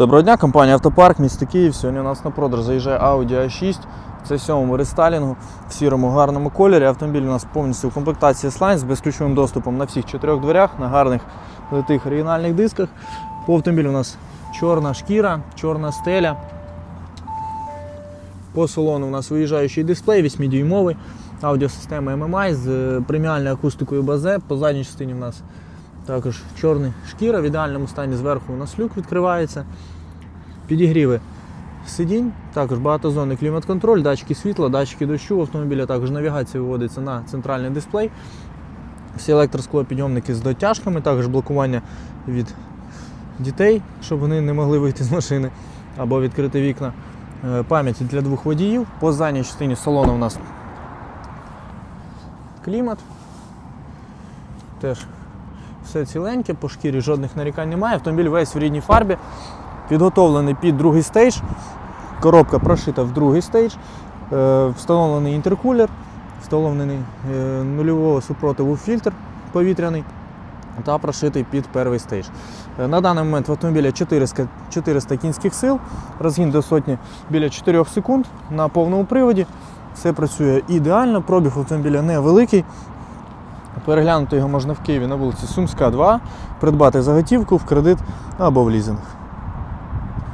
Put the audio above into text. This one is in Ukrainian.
Доброго дня, компанія Автопарк, місто Київ. Сьогодні у нас на продаж заїжджає Audi A6. Це сьомому рестайлінгу в сірому гарному кольорі. Автомобіль у нас повністю в комплектації Sline з безключовим доступом на всіх чотирьох дверях, на гарних литих оригінальних дисках. По автомобілю у нас чорна шкіра, чорна стеля. По салону у нас виїжджаючий дисплей 8-дюймовий, аудіосистема MMI з е, преміальною акустикою базе. По задній частині у нас також чорна шкіра, в ідеальному стані зверху у нас люк відкривається. Підігріви сидінь, також багатозонний клімат-контроль, датчики світла, датчики дощу у автомобіля, також навігація виводиться на центральний дисплей. Всі електросклопідйомники з дотяжками, також блокування від дітей, щоб вони не могли вийти з машини або відкрити вікна. Е, Пам'ять для двох водіїв. По задній частині салону у нас клімат. Теж все ціленьке, по шкірі жодних нарікань немає. Автомобіль весь в рідній фарбі, підготовлений під другий стейдж. Коробка прошита в другий стейдж, Е, встановлений інтеркулер, встановлений е, нульового супротиву фільтр повітряний та прошитий під перший стейдж. Е, На даний момент в автомобілі 400, 400 кінських сил, розгін до сотні біля 4 секунд на повному приводі. Все працює ідеально, пробіг автомобіля невеликий. Переглянути його можна в Києві на вулиці Сумська, 2, придбати за готівку в кредит або в лізинг.